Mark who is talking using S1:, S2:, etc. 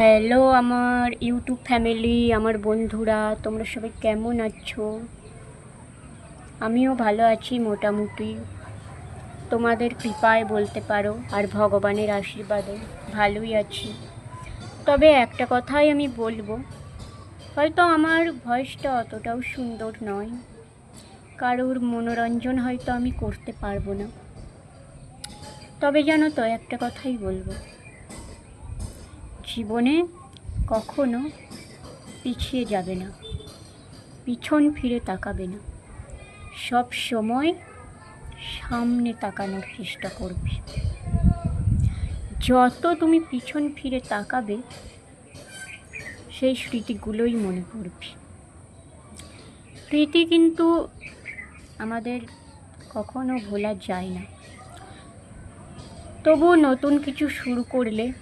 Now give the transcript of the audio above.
S1: Hello আমার YouTube family, আমার বন্ধুরা, তোমরা সবাই কেমন আছো? আমিও ভালো আছি মোটামুটি। তোমাদের কৃপায় বলতে পারো আর ভগবানের আশীর্বাদে ভালোই আছি। তবে একটা কথাই আমি বলব, হয়তো আমার ভয়েসটা অতটাও সুন্দর নয়। কারোর মনোরঞ্জন হয়তো আমি করতে পারব না। তবে জানো তো, একটা কথাই বলব জীবনে কখনো পিছিয়ে যাবে না, পিছন ফিরে তাকাবে না। সব সময় সামনে তাকানোর চেষ্টা করবে। যত তুমি পিছন ফিরে তাকাবে, সেই স্মৃতিগুলোই মনে পড়বে। স্মৃতি কিন্তু আমাদের কখনো ভোলা যায় না। তবুও নতুন কিছু শুরু করলে